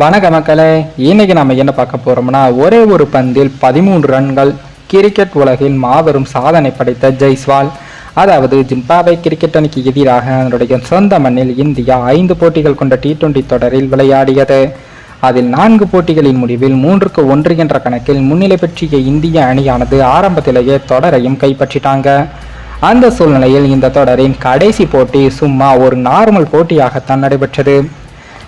வணக்க மக்களே இன்னைக்கு நம்ம என்ன பார்க்க போறோம்னா ஒரே ஒரு பந்தில் பதிமூன்று ரன்கள் கிரிக்கெட் உலகில் மாபெரும் சாதனை படைத்த ஜெய்ஸ்வால். அதாவது ஜிம்பாப்வே கிரிக்கெட் அணிக்கு எதிராக அதனுடைய சொந்த மண்ணில் இந்தியா ஐந்து போட்டிகள் கொண்ட டி டுவெண்டி தொடரில் விளையாடியது. அதில் நான்கு போட்டிகளின் முடிவில் மூன்றுக்கு ஒன்று என்ற கணக்கில் முன்னிலை பெற்றிய இந்திய அணியானது ஆரம்பத்திலேயே தொடரையும் கைப்பற்றிட்டாங்க. அந்த சூழ்நிலையில் இந்த தொடரின் கடைசி போட்டி சும்மா ஒரு நார்மல் போட்டியாகத்தான் நடைபெற்றது.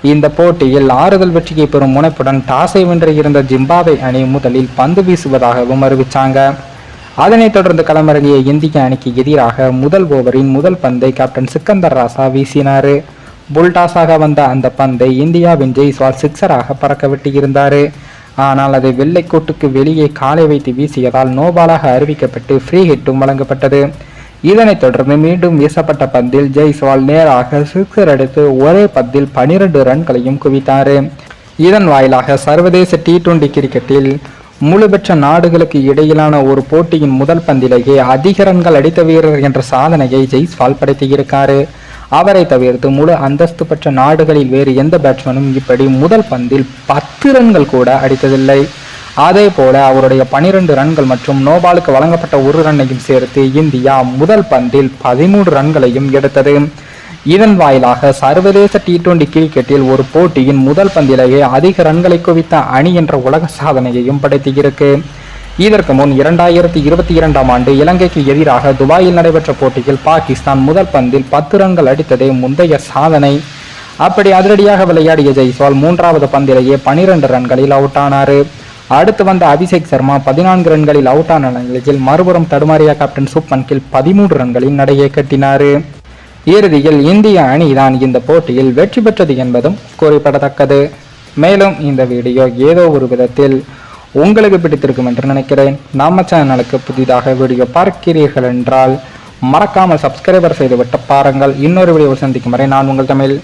இந்த போட்டியில் ஆறுதல் வெற்றியை பெறும் முனைப்புடன் டாஸை வென்று இருந்த ஜிம்பாப்வே அணி முதலில் பந்து வீசுவதாகவும் அறிவித்தாங்க அதனைத் தொடர்ந்து களமிறங்கிய இந்திய அணிக்கு எதிராக முதல் ஓவரின் முதல் பந்தை கேப்டன் சிக்கந்தர் ராசா வீசினார். புல்டாஸாக வந்த அந்த பந்தை இந்தியாவின் ஜெய்ஸ்வால் சிக்ஸராக பறக்க விட்டிருந்தார். ஆனால் அதை வெள்ளைக்கோட்டுக்கு வெளியே காலை வைத்து வீசியதால் நோபாலாக அறிவிக்கப்பட்டு ஃப்ரீ ஹிட்டும் வழங்கப்பட்டது. இதனைத் தொடர்ந்து மீண்டும் வீசப்பட்ட பந்தில் ஜெய்ஸ்வால் நேராக சிக்ஸர் அடித்து ஒரே பந்தில் பனிரெண்டு ரன்களையும் குவித்தார். இதன் வாயிலாக சர்வதேச டி டுவெண்டி கிரிக்கெட்டில் முழு பெற்ற நாடுகளுக்கு இடையிலான ஒரு போட்டியின் முதல் பந்திலேயே அதிக ரன்கள் அடித்த வீரர் என்ற சாதனையை ஜெய்ஸ்வால் படைத்திருக்காரு. அவரை தவிர்த்து முழு அந்தஸ்து பெற்ற நாடுகளில் வேறு எந்த பேட்ஸ்மேனும் இப்படி முதல் பந்தில் பத்து ரன்கள் கூட அடித்ததில்லை. அதே போல அவருடைய பனிரெண்டு ரன்கள் மற்றும் நோபாலுக்கு வழங்கப்பட்ட ஒரு ரன்னையும் சேர்த்து இந்தியா முதல் பந்தில் பதிமூன்று ரன்களையும் எடுத்தது. இதன் வாயிலாக சர்வதேச டி டுவெண்டி கிரிக்கெட்டில் ஒரு போட்டியின் முதல் பந்திலேயே அதிக ரன்களை குவித்த அணி என்ற உலக சாதனையையும் படைத்திருக்கு. இதற்கு முன் இரண்டாயிரத்தி இருபத்தி இரண்டாம் ஆண்டு இலங்கைக்கு எதிராக துபாயில் நடைபெற்ற போட்டியில் பாகிஸ்தான் முதல் பந்தில் பத்து ரன்கள் அடித்ததே முந்தைய சாதனை. அப்படி அதிரடியாக விளையாடிய ஜெய்ஸ்வால் மூன்றாவது பந்திலேயே பனிரெண்டு ரன்களில் அவுட் ஆனார் அடுத்து வந்த அபிஷேக் சர்மா பதினான்கு ரன்களில் அவுட் ஆன நிலையில் மறுபுறம் தடுமாறிய கேப்டன் சுப்மன் கில் பதிமூன்று ரன்களில் நடையை கட்டினார். இறுதியில் இந்திய அணிதான் இந்த போட்டியில் வெற்றி பெற்றது என்பதும் குறிப்பிடத்தக்கது. மேலும் இந்த வீடியோ ஏதோ ஒரு விதத்தில் உங்களுக்கு பிடித்திருக்கும் என்று நினைக்கிறேன். நம்ம சேனலுக்கு புதிதாக வீடியோ பார்க்கிறீர்கள் என்றால் மறக்காமல் சப்ஸ்கிரைபர் செய்துவிட்டு பாருங்கள். இன்னொரு வீடியோ சந்திக்கும் வரை நான் உங்கள் தமிழ்.